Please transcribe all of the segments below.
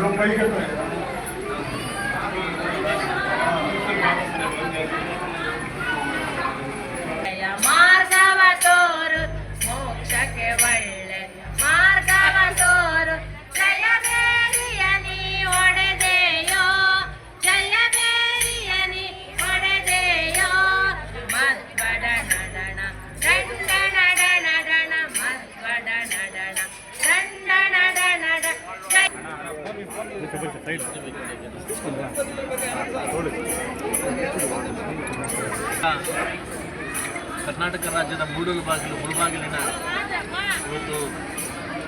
রোগ হয়ে ಕರ್ನಾಟಕ ರಾಜ್ಯದ ಮೂಡಲು ಬಾಗಿಲು, ಮುಳುಬಾಗಿಲಿನ ಇವತ್ತು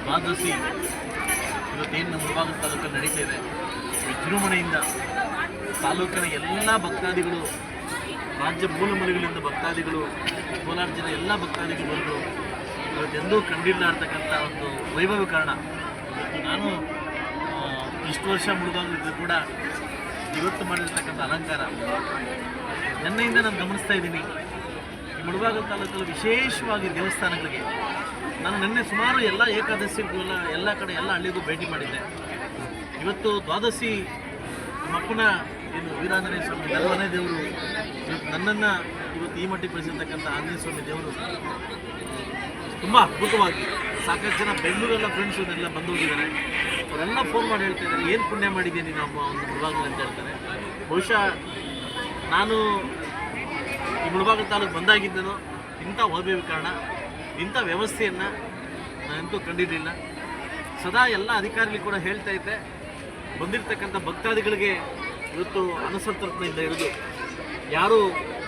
ಮಾದಸಿ ಇವತ್ತೇನು ಮುಳುಬಾಗಿಲು ತಾಲೂಕಲ್ಲಿ ನಡೀತಾ ಇದೆ? ವಿಜೃಂಭಣೆಯಿಂದ ತಾಲೂಕಿನ ಎಲ್ಲ ಭಕ್ತಾದಿಗಳು, ರಾಜ್ಯ ಮೂಲ ಮೂಲೆಗಳಿಂದ ಭಕ್ತಾದಿಗಳು, ಕೋಲಾರ ಜಿಲ್ಲೆ ಎಲ್ಲ ಭಕ್ತಾದಿಗಳು ಬಂದು ಇವತ್ತೆಂದೂ ಕಂಡಿಲ್ಲಾಡ್ತಕ್ಕಂಥ ಒಂದು ವೈಭವ ಕಾರಣ. ಇವತ್ತು ನಾನು ಇಷ್ಟು ವರ್ಷ ಮುಳುಬಾಗಿಲಿದ್ದು ಕೂಡ ಇವತ್ತು ಮಾಡಿರ್ತಕ್ಕಂಥ ಅಲಂಕಾರ. ನಿನ್ನೆಯಿಂದ ನಾನು ಗಮನಿಸ್ತಾ ಇದ್ದೀನಿ. ಈ ತಾಲೂಕಲ್ಲಿ ವಿಶೇಷವಾಗಿ ದೇವಸ್ಥಾನಗಳಿಗೆ ನಾನು ನಿನ್ನೆ ಸುಮಾರು ಎಲ್ಲ ಏಕಾದಶಿಗೂ ಎಲ್ಲ ಎಲ್ಲ ಕಡೆ ಎಲ್ಲ ಹಳ್ಳಿಗೂ ಭೇಟಿ ಮಾಡಿದ್ದೆ. ಇವತ್ತು ದ್ವಾದಶಿ ಮಕ್ಕಳ ಏನು ವೀರಾಂಜನೇಯ ಸ್ವಾಮಿ ನಲ್ಲನೇ ದೇವರು, ಇವತ್ತು ನನ್ನನ್ನು ಇವತ್ತು ಈ ಮಟ್ಟಿಗೆ ಬೆಳೆಸಿರ್ತಕ್ಕಂಥ ಆಂಜನೇಯ ಸ್ವಾಮಿ ದೇವರು ತುಂಬ ಅದ್ಭುತವಾಗಿ ಸಾಕಷ್ಟು ಜನ ಬೆಂಗಳೂರೆಲ್ಲ ಫ್ರೆಂಡ್ಸ್ ಎಲ್ಲ ಬಂದು ಹೋಗಿದ್ದಾರೆ. ಅವರೆಲ್ಲ ಫೋನ್ ಮಾಡಿ ಹೇಳ್ತಾ ಏನು ಪುಣ್ಯ ಮಾಡಿದ್ದೀನಿ ನೀನು ಅಮ್ಮ ಒಂದು ಮುಳುಬಾಗಿಲು ಅಂತ ಹೇಳ್ತಾರೆ. ಬಹುಶಃ ನಾನು ಈ ಮುಳಬಾಗಿಲು ತಾಲೂಕು ಬಂದಾಗಿದ್ದನು ಇಂಥ ಕಾರಣ, ಇಂಥ ವ್ಯವಸ್ಥೆಯನ್ನು ನಾನಂತೂ ಕಂಡಿರಲಿಲ್ಲ. ಸದಾ ಎಲ್ಲ ಅಧಿಕಾರಿಗಳು ಕೂಡ ಹೇಳ್ತಾ ಇದ್ದೆ ಬಂದಿರತಕ್ಕಂಥ ಭಕ್ತಾದಿಗಳಿಗೆ ಇವತ್ತು ಅನುಸಂತರ್ಪಣೆಯಿಂದ ಹಿಡಿದು ಯಾರೂ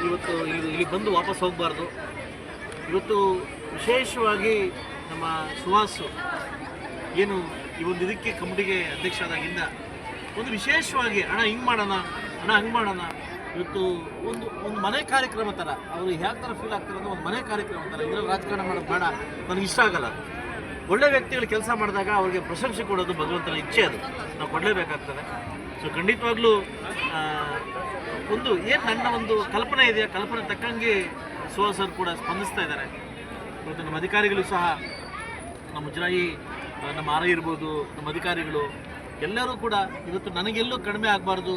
ಇವತ್ತು ಇಲ್ಲಿ ಇಲ್ಲಿ ಬಂದು ವಾಪಸ್ ಹೋಗಬಾರ್ದು. ಇವತ್ತು ವಿಶೇಷವಾಗಿ ನಮ್ಮ ಸುಹಾಸು ಏನು ಈ ಒಂದು ಇದಕ್ಕೆ ಕಮಿಟಿಗೆ ಅಧ್ಯಕ್ಷ ಆದಾಗಿಂದ ಒಂದು ವಿಶೇಷವಾಗಿ ಹಣ ಹಿಂಗೆ ಮಾಡೋಣ ಹಣ ಹಂಗೆ ಮಾಡೋಣ. ಇವತ್ತು ಒಂದು ಒಂದು ಮನೆ ಕಾರ್ಯಕ್ರಮ ಥರ, ಅವರು ಯಾವ ಥರ ಫೀಲ್ ಆಗ್ತಾರೆ ಅಂದರೆ ಒಂದು ಮನೆ ಕಾರ್ಯಕ್ರಮ ಥರ, ಇದರಲ್ಲಿ ರಾಜಕಾರಣ ಮಾಡೋದು ಬೇಡ, ನನಗೆ ಇಷ್ಟ ಆಗಲ್ಲ. ಒಳ್ಳೆ ವ್ಯಕ್ತಿಗಳು ಕೆಲಸ ಮಾಡಿದಾಗ ಅವ್ರಿಗೆ ಪ್ರಶಂಸೆ ಕೊಡೋದು ಭಗವಂತನ ಇಚ್ಛೆ ಅದು. ನಾವು ಕೊಡಲೇಬೇಕಾಗ್ತದೆ. ಸೊ ಖಂಡಿತವಾಗ್ಲೂ ಒಂದು ಏನು ನನ್ನ ಒಂದು ಕಲ್ಪನೆ ಇದೆಯಾ, ಕಲ್ಪನೆ ತಕ್ಕಂಗೆ ಸುಹಾಸ್ ಅವರು ಕೂಡ ಸ್ಪಂದಿಸ್ತಾ ಇದ್ದಾರೆ. ಇವತ್ತು ನಮ್ಮ ಅಧಿಕಾರಿಗಳು ಸಹ, ನಮ್ಮ ಮುಜರಾಯಿ ನಮ್ಮ ಆರ ಇರ್ಬೋದು, ನಮ್ಮ ಅಧಿಕಾರಿಗಳು, ಎಲ್ಲರೂ ಕೂಡ ಇವತ್ತು ನನಗೆಲ್ಲೂ ಕಡಿಮೆ ಆಗಬಾರ್ದು,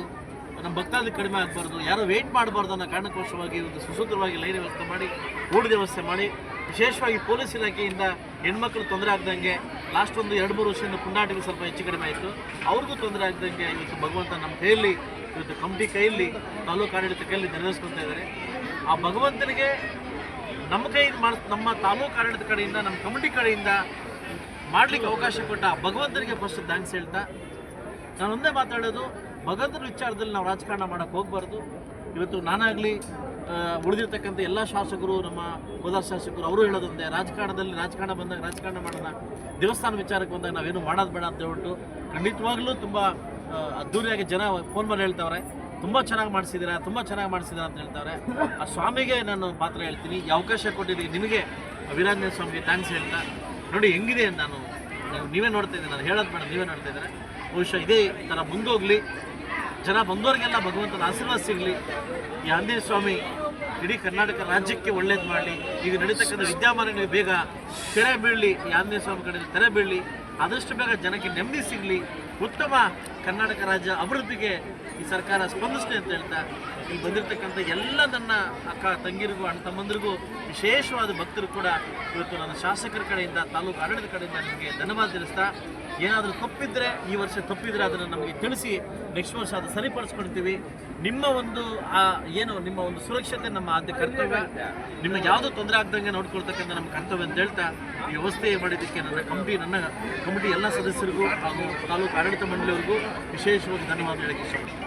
ನಮ್ಮ ಭಕ್ತಾದಿ ಕಡಿಮೆ ಆಗಬಾರ್ದು, ಯಾರು ವೆಯ್ಟ್ ಮಾಡಬಾರ್ದು ಅನ್ನೋ ಕಾರಣಕ್ಕೋಸ್ಕರವಾಗಿ ಒಂದು ಸುಸೂತ್ರವಾಗಿ ಲೈನ್ ವ್ಯವಸ್ಥೆ ಮಾಡಿ ಊಟದ ವ್ಯವಸ್ಥೆ ಮಾಡಿ, ವಿಶೇಷವಾಗಿ ಪೊಲೀಸ್ ಇಲಾಖೆಯಿಂದ ಹೆಣ್ಮಕ್ಳು ತೊಂದರೆ ಆಗ್ದಂಗೆ ಲಾಸ್ಟ್ ಒಂದು ಎರಡು ಮೂರು ವರ್ಷದಿಂದ ಪುಂಡಾಟಿಗೆ ಸ್ವಲ್ಪ ಹೆಚ್ಚು ಕಡಿಮೆ ಆಯಿತು. ಅವ್ರಿಗೂ ತೊಂದರೆ ಆಗ್ದಂಗೆ ಇವತ್ತು ಭಗವಂತ ನಮ್ಮ ಕೈಯಲ್ಲಿ, ಇವತ್ತು ಕಮಿಟಿ ಕೈಯಲ್ಲಿ, ತಾಲೂಕು ಆಡಳಿತ ಕೈಯಲ್ಲಿ ನೆರವೇರಿಸ್ಕೊತಾ ಇದ್ದಾರೆ. ಆ ಭಗವಂತನಿಗೆ ನಮ್ಮ ಕೈ ಮಾಡ ನಮ್ಮ ತಾಲೂಕು ಆಡಳಿತ ಕಡೆಯಿಂದ, ನಮ್ಮ ಕಮಿಟಿ ಕಡೆಯಿಂದ ಮಾಡಲಿಕ್ಕೆ ಅವಕಾಶ ಕೊಟ್ಟ ಭಗವಂತನಿಗೆ ಫಸ್ಟ್ ಥ್ಯಾಂಕ್ಸ್ ಹೇಳ್ತಾ, ನಾನು ಒಂದೇ ಮಾತಾಡೋದು, ಭಗವಂತನ ವಿಚಾರದಲ್ಲಿ ನಾವು ರಾಜಕಾರಣ ಮಾಡೋಕ್ಕೆ ಹೋಗಬಾರ್ದು. ಇವತ್ತು ನಾನಾಗಲಿ ಉಳಿದಿರ್ತಕ್ಕಂಥ ಎಲ್ಲ ಶಾಸಕರು, ನಮ್ಮ ಕೋಲಾರ ಶಾಸಕರು, ಅವರು ಹೇಳೋದಂತೆ, ರಾಜಕಾರಣದಲ್ಲಿ ರಾಜಕಾರಣ ಬಂದಾಗ ರಾಜಕಾರಣ ಮಾಡೋಣ, ದೇವಸ್ಥಾನ ವಿಚಾರಕ್ಕೆ ಬಂದಾಗ ನಾವೇನು ಮಾಡೋದು ಬೇಡ ಅಂತ ಹೇಳ್ಬಿಟ್ಟು ಖಂಡಿತವಾಗ್ಲೂ ತುಂಬ ಅದ್ದೂರಿಯಾಗಿ ಜನ ಫೋನ್ ಮಾಡಿ ಹೇಳ್ತಾವ್ರೆ. ತುಂಬ ಚೆನ್ನಾಗಿ ಮಾಡಿಸಿದ್ದೀರಾ ತುಂಬ ಚೆನ್ನಾಗಿ ಮಾಡಿಸಿದ್ದೀರಾ ಅಂತ ಹೇಳ್ತಾರೆ ಆ ಸ್ವಾಮಿಗೆ ನಾನು ಪಾತ್ರ ಹೇಳ್ತೀನಿ, ಈ ಅವಕಾಶ ಕೊಟ್ಟಿದ್ದೀನಿ ನಿಮಗೆ ವೀರಾಂಜನ ಸ್ವಾಮಿಗೆ ಥ್ಯಾಂಕ್ಸ್ ಹೇಳ್ತಾ ನೋಡಿ, ಹೆಂಗಿದೆ ನಾನು, ನೀವೇ ನೋಡ್ತಾ ಇದ್ದೀನಿ ನಾನು ಹೇಳೋದು ಬೇಡ, ನೀವೇ ನೋಡ್ತಾ ಇದ್ದಾರೆ. ಬಹುಶಃ ಇದೇ ಥರ ಮುಂದೋಗಲಿ. ಜನ ಬಂದವರಿಗೆಲ್ಲ ಭಗವಂತನ ಆಶೀರ್ವಾದ ಸಿಗಲಿ. ಈ ಆಂಜನೇಯ ಸ್ವಾಮಿ ಇಡೀ ಕರ್ನಾಟಕ ರಾಜ್ಯಕ್ಕೆ ಒಳ್ಳೇದು ಮಾಡಲಿ. ಈಗ ನಡೀತಕ್ಕಂಥ ವಿದ್ಯಮಾನಗಳಿಗೆ ಬೇಗ ತೆರೆ ಬೀಳಲಿ, ಈ ಆಂಜನೇಯ ಸ್ವಾಮಿ ಕಡೆ ತೆರೆ ಬೀಳಲಿ. ಆದಷ್ಟು ಬೇಗ ಜನಕ್ಕೆ ನೆಮ್ಮದಿ ಸಿಗಲಿ, ಉತ್ತಮ ಕರ್ನಾಟಕ ರಾಜ್ಯ ಅಭಿವೃದ್ಧಿಗೆ ಈ ಸರ್ಕಾರ ಸ್ಪಂದಿಸಲಿ ಅಂತ ಹೇಳ್ತಾ ಇಲ್ಲಿ ಬಂದಿರತಕ್ಕಂಥ ಎಲ್ಲ ನನ್ನ ಅಕ್ಕ ತಂಗಿರಿಗೂ, ಅಣ್ಣ ತಮ್ಮಂದಿರಿಗೂ, ವಿಶೇಷವಾದ ಭಕ್ತರು ಕೂಡ ಇವತ್ತು ನನ್ನ ಶಾಸಕರ ಕಡೆಯಿಂದ, ತಾಲೂಕು ಆಡಳಿತ ಕಡೆಯಿಂದ ನಿಮಗೆ ಧನ್ಯವಾದ ತಿಳಿಸ್ತಾ ಏನಾದರೂ ತಪ್ಪಿದ್ರೆ, ಈ ವರ್ಷ ತಪ್ಪಿದ್ರೆ ಅದನ್ನು ನಮಗೆ ತಿಳಿಸಿ ನೆಕ್ಸ್ಟ್ ವರ್ಷ ಅದು ಸರಿಪಡಿಸ್ಕೊಳ್ತೀವಿ ನಿಮ್ಮ ಒಂದು, ಆ, ಏನು, ನಿಮ್ಮ ಒಂದು ಸುರಕ್ಷತೆ, ನಮ್ಮ ಆದ್ಯ ಕರ್ತವ್ಯ. ನಿಮಗೆ ಯಾವುದು ತೊಂದರೆ ಆಗ್ದಂಗೆ ನೋಡ್ಕೊಳ್ತಕ್ಕಂಥ ನಮ್ಮ ಕರ್ತವ್ಯ ಅಂತ ಹೇಳ್ತಾ, ಈ ವ್ಯವಸ್ಥೆ ಮಾಡಿದ್ದಕ್ಕೆ ನನ್ನ ಕಮಿಟಿ ನನ್ನ ಕಮಿಟಿ ಎಲ್ಲ ಸದಸ್ಯರಿಗೂ ಹಾಗೂ ತಾಲೂಕು ಆಡಳಿತ ಮಂಡಳಿಯವರಿಗೂ ವಿಶೇಷವಾಗಿ ಧನ್ಯವಾದ ಹೇಳಕ್ಕೆ ಇಷ್ಟಪಡ್ತೀನಿ